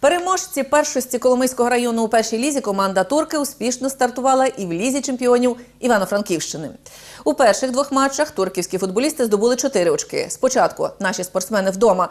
Переможці першості Коломийського району у першій лізі команда Турки успішно стартувала і в лізі чемпіонів Івано-Франківщини. У перших двох матчах турківські футболісти здобули чотири очки. Спочатку наші спортсмени вдома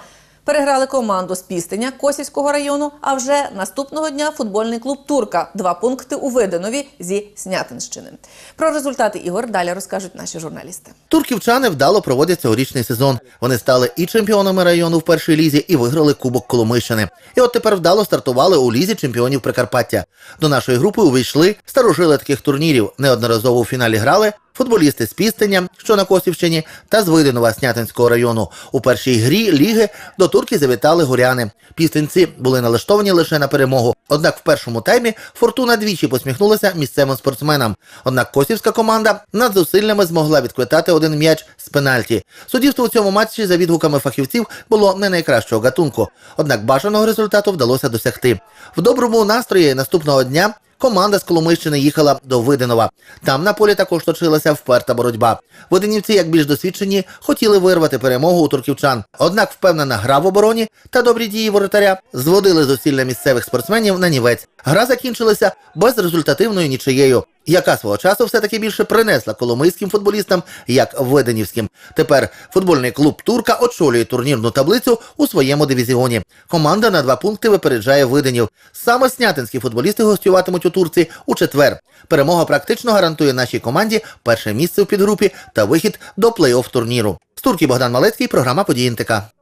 переграли команду з Пістиня Косівського району. А вже наступного дня футбольний клуб Турка два пункти у Видинові зі Снятинщини. Про результати ігор далі розкажуть наші журналісти. Турківчани вдало проводять цьогорічний сезон. Вони стали і чемпіонами району в першій лізі, і виграли Кубок Коломийщини. І от тепер вдало стартували у лізі чемпіонів Прикарпаття. До нашої групи увійшли старожили таких турнірів. Неодноразово у фіналі грали футболісти з Пістиня, що на Косівщині, та з Видинова Снятинського району. У першій грі ліги до турки завітали горяни. Пістинці були налаштовані лише на перемогу. Однак в першому таймі фортуна двічі посміхнулася місцевим спортсменам. Однак косівська команда над зусиллями змогла відквитати один м'яч з пенальті. Суддівство у цьому матчі, за відгуками фахівців, було не найкращого гатунку. Однак бажаного результату вдалося досягти. В доброму настрої наступного дня Команда з Коломийщини їхала до Видинова. Там на полі також точилася вперта боротьба. Виденівці, як більш досвідчені, хотіли вирвати перемогу у турківчан. Однак впевнена гра в обороні та добрі дії воротаря зводили зусилля місцевих спортсменів на нівець. Гра закінчилася безрезультативною нічиєю, яка свого часу все-таки більше принесла коломийським футболістам, як видинівським. Тепер футбольний клуб Турка очолює турнірну таблицю у своєму дивізіоні. Команда на два пункти випереджає видинів. Саме снятинські футболісти гостюватимуть у Турці у четвер. Перемога практично гарантує нашій команді перше місце у підгрупі та вихід до плей-офф турніру. З Турки Богдан Малецький, програма «Події НТК».